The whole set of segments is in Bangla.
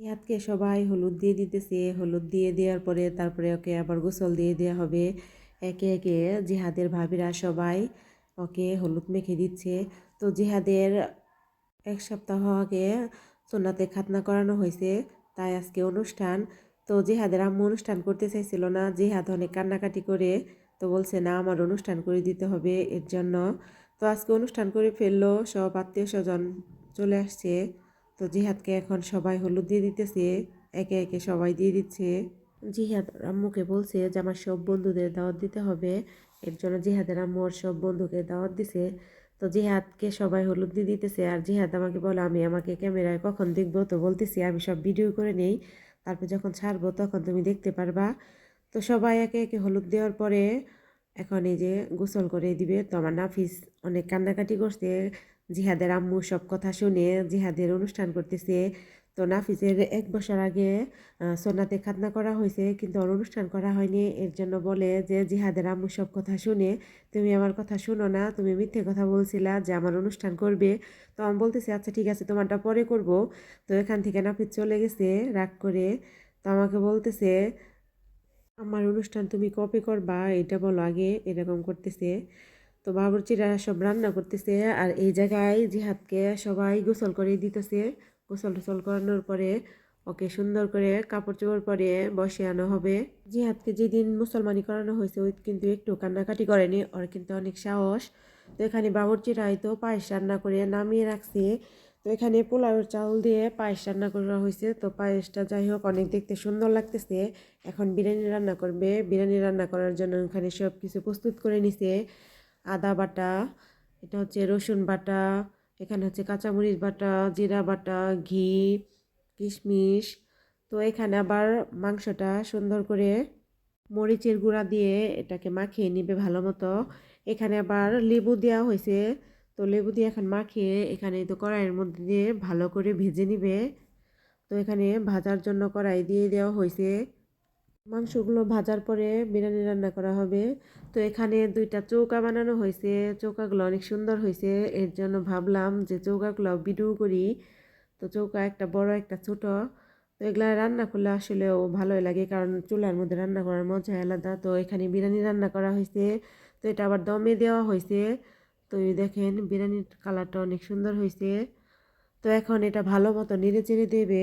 জিহাদকে সবাই হলুদ দিয়ে দিতেছে। হলুদ দিয়ে দেওয়ার পরে তারপরে ওকে আবার গোসল দিয়ে দেওয়া হবে। একে একে জিহাদের ভাবিরা সবাই ওকে হলুদ মেখে দিচ্ছে। তো জিহাদের এক সপ্তাহ আগে সোনাতে খাতনা করানো হয়েছে, তাই আজকে অনুষ্ঠান। তো জিহাদের আম্মু অনুষ্ঠান করতে চাইছিল না, জিহাদ অনেক কান্নাকাটি করে তো বলছে, না, আমার অনুষ্ঠান করে দিতে হবে এর জন্য। তো আজকে অনুষ্ঠান করে ফেলল, সব আত্মীয় স্বজন চলে আসছে। তো জিহাদকে এখন সবাই হলুদ দিয়ে দিতেছে, একে একে সবাই দিয়ে দিচ্ছে। জিহাদ আম্মুকে বলছে যে, আমার সব বন্ধুদের দাওয়াত দিতে হবে। এর জন্য জিহাদের আম্মু ওর সব বন্ধুকে দাওয়াত দিছে। তো জিহাদকে সবাই হলুদ দিয়ে দিতেছে আর জিহাদ আমাকে বলে, আমি আমাকে ক্যামেরায় কখন দেখব? তো বলতেছি, আমি সব ভিডিও করে নেই। তারপর যখন ছাড়বো তখন তুমি দেখতে পারবা। তো সবাই একে একে হলুদ দেওয়ার পরে এখন এই যে গোসল করে দিবে। তো আমার নাফিস অনেক কান্নাকাটি করছে। জিহাদের আম্মু সব কথা শুনে জিহাদের অনুষ্ঠান করতেছে। তো নাফিজের এক বছর আগে সোনাতে খাতনা করা হয়েছে, কিন্তু ওর অনুষ্ঠান করা হয়নি। এর জন্য বলে যে, জিহাদের আম্মু সব কথা শুনে, তুমি আমার কথা শুনো না, তুমি মিথ্যে কথা বলছিলা যে আমার অনুষ্ঠান করবে। তো আমি বলতেছি আচ্ছা ঠিক আছে, তোমারটা পরে করব। তো এখান থেকে নাফিজ চলে গেছে, রাগ করে। তো আমাকে বলতেছে, আমার অনুষ্ঠান তুমি কপি করবা? এটা বলো আগে, এরকম করতেছে। তো বাবুর্চিরা সব রান্না করতেছে আর এই জায়গায় জিহাদকে সবাই গোসল করে দিতেছে। গোসল টোসল করানোর পরে ওকে সুন্দর করে কাপড় চোপড় পরে বসে আনা হবে। জিহাদকে যেদিন মুসলমানি করানো হয়েছে, ওই কিন্তু একটু কান্নাকাটি করেনি, ওর কিন্তু অনেক সাহস। তো এখানে বাবুর্চিরা তো পায়েস রান্না করে নামিয়ে রাখছে। তো এখানে পোলাওয়ের চাউল দিয়ে পায়েস রান্না করা হয়েছে। তো পায়েসটা যাই হোক, অনেক দেখতে সুন্দর লাগতেছে। এখন বিরিয়ানি রান্না করবে। বিরিয়ানি রান্না করার জন্য এখানে সব কিছু প্রস্তুত করে নিছে। আদা বাটা, এটা হচ্ছে রসুন বাটা, এখানে হচ্ছে কাঁচামরিচ বাটা, জিরা বাটা, ঘি, কিশমিশ। তো এখানে আবার মাংসটা সুন্দর করে মরিচের গুঁড়া দিয়ে এটাকে মাখিয়ে নিবে ভালো মতো। এখানে আবার লেবু দেওয়া হয়েছে। তো লেবু দিয়ে এখন মাখিয়ে এখানে তো কড়াইয়ের মধ্যে দিয়ে ভালো করে ভেজে নিবে। তো এখানে ভাজার জন্য কড়াই দিয়ে দেওয়া হয়েছে। মাংসগুলো ভাজার পরে বিরিয়ানি রান্না করা হবে। তো এখানে দুইটা চৌকা বানানো হয়েছে। চৌকাগুলো অনেক সুন্দর হয়েছে। এর জন্য ভাবলাম যে চৌকাগুলো ভিডিও করি। তো চৌকা একটা বড়, একটা ছোট। তো এগুলা রান্না করলে আসলেও ভালোই লাগে, কারণ চুলার মধ্যে রান্না করার মজা আলাদা। তো এখানে বিরিয়ানি রান্না করা হয়েছে। তো এটা আবার দমে দেওয়া হয়েছে। তো দেখেন, বিরিয়ানির কালারটা অনেক সুন্দর হয়েছে। তো এখন এটা ভালো মতো নেড়ে চেড়ে দেবে।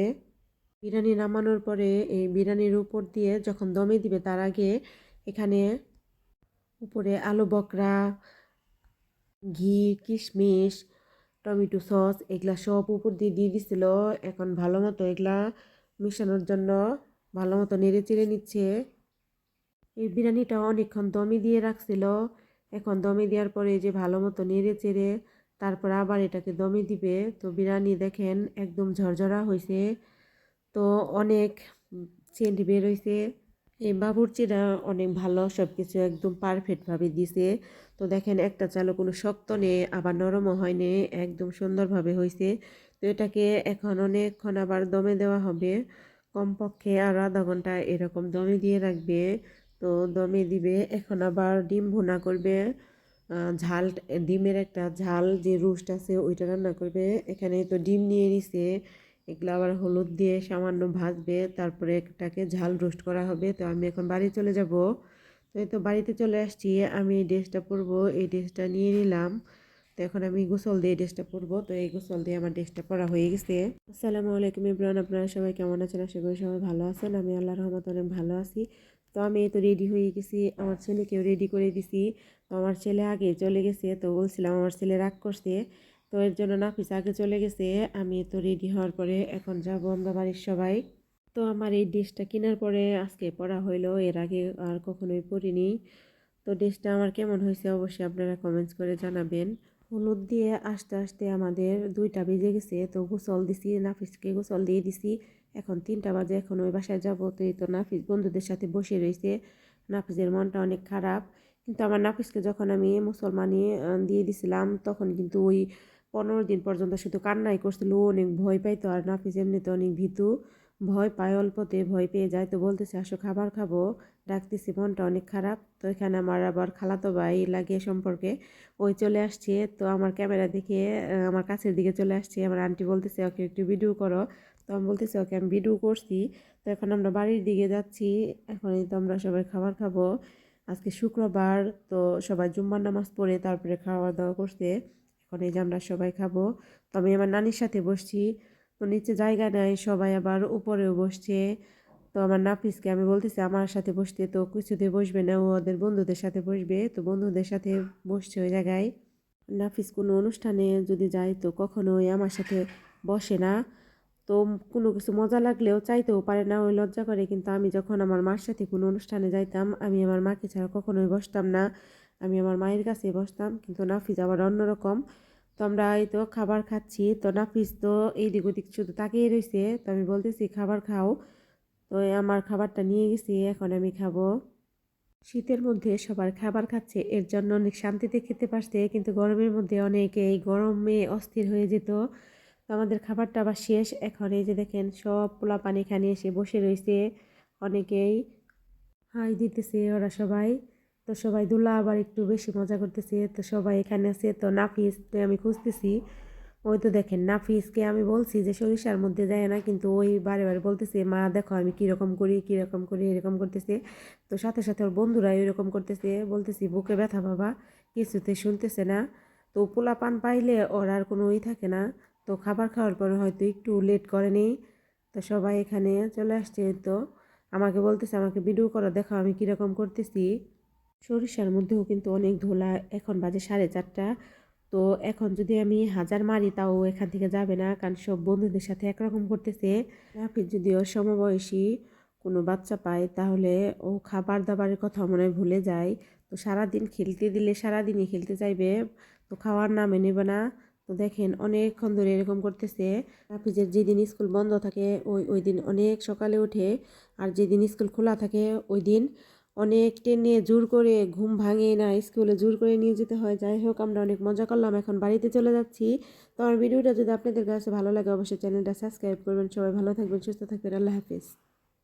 বিরিয়ানি নামানোর পরে এই বিরিয়ানির উপর দিয়ে যখন দমে দিবে, তার আগে এখানে উপরে আলু বকরা, ঘি, কিশমিশ, টমেটো সস এগুলা সব উপর দিয়ে দিয়ে দিছিল। এখন ভালো মতো এগুলা মিশানোর জন্য ভালো মতো নেড়ে চেড়ে নিচ্ছে। এই বিরিয়ানিটা অনেকক্ষণ দমে দিয়ে রাখছিল। এখন দমে দেওয়ার পরে যে ভালো মতো নেড়ে চেড়ে তারপর আবার এটাকে দমে দিবে। তো বিরিয়ানি দেখেন একদম ঝরঝরা হয়েছে তো অনেক সেন্ট বের হয়েছে এই বাবুর্চিরা অনেক ভালো সব কিছু একদম পারফেক্টভাবে দিছে। তো দেখেন, একটা চালও কোনো শক্ত নেই, আবার নরমও হয় হয়নি, একদম সুন্দরভাবে হয়েছে তো এটাকে এখন অনেকক্ষণ আবার দমে দেওয়া হবে। কমপক্ষে আর আধা ঘণ্টা এরকম দমে দিয়ে রাখবে। তো দমে দিবে, এখন আবার ডিম ভুনা করবে। ঝাল, ডিমের একটা ঝাল যে রোস্ট আছে, ওইটা রান্না করবে। এখানে তো ডিম নিয়ে নিছে। এগুলো আবার হলুদ দিয়ে সামান্য ভাজবে, তারপরে এটাকে ঝাল রোস্ট করা হবে। তো আমি এখন বাড়ি চলে যাব। তো এই তো বাড়িতে চলে আসছি। আমি এই ড্রেসটা পরবো, এই ড্রেসটা নিয়ে নিলাম। তো এখন আমি গোসল দিয়ে ড্রেসটা পরবো। তো এই গোসল দিয়ে আমার ড্রেসটা পরা হয়ে গেছে। আসসালামু আলাইকুম ইব্রান আপনারা সবাই কেমন আছেন? আশা করি সবাই ভালো আছেন। আমি আল্লাহর রহমত অনেক ভালো আছি। তো আমি এই তো রেডি হয়ে গেছি। আমার ছেলেকেও রেডি করে দিছি। তো আমার ছেলে আগে চলে গেছে। তো বলছিলাম আমার ছেলে রাগ করছে। তো এর জন্য নাফিস আগে চলে গেছে। আমি তো রেডি হওয়ার পরে এখন যাব আমরা বাড়ির সবাই। তো আমার এই ড্রেসটা কেনার পরে আজকে পরা হইল, এর আগে আর কখনোই পরিনি তো ড্রেসটা আমার কেমন হয়েছে অবশ্যই আপনারা কমেন্টস করে জানাবেন। হলুদ দিয়ে আস্তে আস্তে আমাদের দুইটা বেজে গেছে, তো গোসল দিছি, নাফিসকে গোসল দিয়ে দিছি। এখন তিনটা বাজে, এখন ওই বাসায় যাব। তো এই তো নাফিস বন্ধুদের সাথে বসে রয়েছে। নাফিসের মনটা অনেক খারাপ। কিন্তু আমার নাফিসকে যখন আমি মুসলমানি দিয়ে দিছিলাম, তখন কিন্তু ওই পনেরো দিন পর্যন্ত শুধু কান্নাই করছিল, অনেক ভয় পাইতো আর নাফিস এমনিতে অনেক ভীতু, ভয় পায় অল্পতে ভয় পেয়ে যায়। তো বলতেছে, আসো খাবার খাব। ডাকতেছি, মনটা অনেক খারাপ। তো এখানে আমার আবার খালাতো ভাই লাগে সম্পর্কে, ওই চলে আসছে। তো আমার ক্যামেরা দেখে আমার কাছের দিকে চলে আসছে। আমার আন্টি বলতেছে, ওকে একটু ভিডিও করো। তো আমি বলতেছি, ওকে আমি ভিডিও করছি। তো এখন আমরা বাড়ির দিকে যাচ্ছি। এখন তো আমরা সবাই খাবার খাব। আজকে শুক্রবার, তো সবাই জুম্মার নামাজ পড়ে তারপরে খাওয়া দাওয়া করছে। এখন এই যে আমরা সবাই খাব, তো আমি আমার নানির সাথে বসছি। তো নিচে জায়গা নাই, সবাই আবার উপরেও বসছে। তো আমার নাফিসকে আমি বলতেছি, আমার সাথে বসতে তো কিছুতে বসবে না, ও ওদের বন্ধুদের সাথে বসবে। তো বন্ধুদের সাথে বসছে ওই জায়গায়। নাফিস কোনো অনুষ্ঠানে যদি যায় তো কখনোই আমার সাথে বসে না। তো কোনো কিছু মজা লাগলেও চাইতেও পারে না, ওই লজ্জা করে। কিন্তু আমি যখন আমার মার সাথে কোনো অনুষ্ঠানে যাইতাম, আমি আমার মাকে ছাড়া কখনোই বসতাম না। আমি আমার মায়ের কাছে বসতাম, কিন্তু নাফিস আবার অন্যরকম। তো আমরা এই তো খাবার খাচ্ছি, তো নাফিস তো এই দিক ওদিক শুধু তাকিয়ে রয়েছে তো আমি বলতেছি, খাবার খাও। তো আমার খাবারটা নিয়ে গেছি, এখন আমি খাব। শীতের মধ্যে সবার খাবার খাচ্ছে, এর জন্য অনেক শান্তিতে খেতে পারছে, কিন্তু গরমের মধ্যে অনেকে এই গরমে অস্থির হয়ে যেত। তো আমাদের খাবারটা আবার শেষ, এখন এই যে দেখেন, সব পোলা পানি খানি এসে বসে রয়েছে অনেকেই। হাই দিতেছে ওরা সবাই। তো সবাই দুলা আবার একটু বেশি মজা করতেছে। তো সবাই এখানে আছে। তো নাফিস আমি খুঁজতেছি। ওই তো দেখেন, নাফিসকে আমি বলছি যে সরিষার মধ্যে যায় না, কিন্তু ওই বারে বারে বলতেছে, মা, দেখো আমি কীরকম করি কীরকম করি, এরকম করতেছে। তো সাথে সাথে ওর বন্ধুরা এরকম করতেছে। বলতেছি, বুকে ব্যথা বাবা, কিছুতে শুনতেছে না। তো পোলা পান পাইলে ওর আর কোনো ই থাকে না। তো খাবার খাওয়ার পরে হয়তো একটু লেট করেনি তো সবাই এখানে চলে আসছে। তো আমাকে বলতেছে, আমাকে ভিডিও করো, দেখো আমি কীরকম করতেছি। সরিষার মধ্যেও কিন্তু অনেক ধোলা, এখন বাজে সাড়ে চারটা। তো এখন যদি আমি হাজার মারি, তাও এখান থেকে যাবে না, কারণ সব বন্ধুদের সাথে একরকম করতেছে রাফির যদি ও সমবয়সী কোনো বাচ্চা পায়, তাহলে ও খাবার দাবারের কথা মনে ভুলে যায়। তো সারাদিন খেলতে দিলে সারাদিনই খেলতে চাইবে, তো খাওয়ার নামে নেবে না। তো দেখেন, অনেকক্ষণ ধরে এরকম করতেছে। রাফিজের যেদিন স্কুল বন্ধ থাকে, ওই ওই দিন অনেক সকালে ওঠে আর যেদিন স্কুল খোলা থাকে, ওই দিন অনেক টেনে জোর করে ঘুম ভাঙে না, স্কুলে জোর করে নিয়ে যেতে হয়। যাই হোক, আমরা অনেক মজা করলাম, এখন বাড়িতে চলে যাচ্ছি। তো আমার ভিডিওটা যদি আপনাদের কাছে ভালো লাগে, অবশ্যই চ্যানেলটা সাবস্ক্রাইব করবেন। সবাই ভালো থাকবেন, সুস্থ থাকবেন। আল্লাহ হাফিজ।